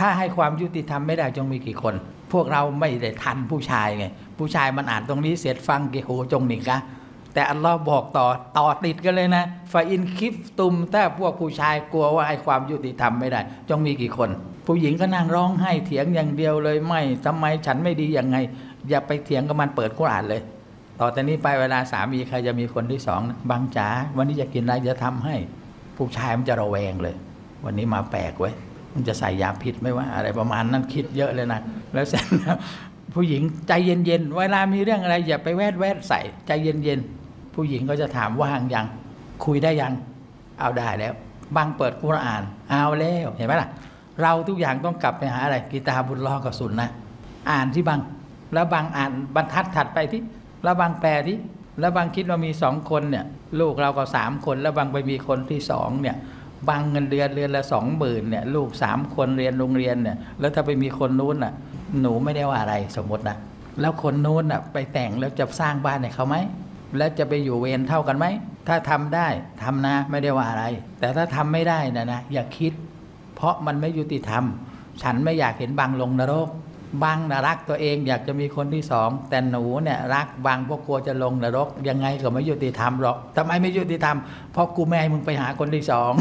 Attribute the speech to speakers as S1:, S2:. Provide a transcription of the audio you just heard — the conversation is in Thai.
S1: ถ้าให้ความยุติธรรมไม่ได้จงมีกี่คน พวกเราไม่ได้ทันผู้ชายไงผู้ชายมันอ่านตรงนี้เสร็จฟังกี่โหจงหนิกะแต่อัลลอฮ์บอกต่อต่อติดกันเลยนะฟาอินคิฟตุมถ้าพวกผู้ชายกลัวว่าให้ความยุติธรรมไม่ได้ จงมีกี่คน ผู้หญิงก็นั่งร้องไห้เถียงอย่างเดียวเลยไม่ทำไมฉันไม่ดียังไง อย่าไปเถียงกับมันเปิดกุรอานเลย ต่อแต่นี้ไปเวลาสามีใครจะมีคนที่สองนะบางจ๋าวันนี้จะกินอะไรจะทำให้ ผู้ชายมันจะระแวงเลย วันนี้มาแปลกเว้ มันจะใส่ยาพิษไม่ว่า อะไรประมาณนั้นคิดเยอะเลยนะ แล้วเสร็จแล้วผู้หญิงใจเย็นๆเวลามีเรื่องอะไร อย่าไปแวดแวดใส่ใจเย็นๆผู้หญิงก็จะถามว่างยัง คุยได้ยัง เอาได้แล้วบางเปิดกุรอาน เอาแล้วเห็นไหมล่ะ เราทุกอย่างต้องกลับไปหาอะไรกีตาบุญรอกับสุนนะอ่านที่บางแล้วบางอ่านบรรทัดถัดไปที่แล้วบางแปลที่แล้วบางคิดว่ามีสองคนเนี่ยลูกเราก็สามคน แล้วบางไปมีคนที่สองเนี่ย บางเงินเดือนเดือนละสองหมื่นเนี่ยลูกสามคนเรียนโรงเรียนเนี่ยแล้วถ้าไปมีคนนู้นน่ะหนูไม่ได้ว่าอะไรสมมตินะแล้วคนนู้นน่ะไปแต่งแล้วจะสร้างบ้านให้เขาไหมแล้วจะไปอยู่เวรเท่ากันไหมถ้าทำได้ทำนะไม่ได้ว่าอะไร แต่ถ้าทำไม่ได้นะนะอย่าคิด เพราะมันไม่ยุติธรรม ฉันไม่อยากเห็นบางลงนรก บางนะรักตัวเองอยากจะมีคนที่สอง แต่หนูเนี่ยรักบางเพราะกลัวจะลงนรก ยังไงก็ไม่ยุติธรรมหรอกทำไมไม่ยุติธรรมเพราะกูไม่ให้มึงไปหาคนที่สอง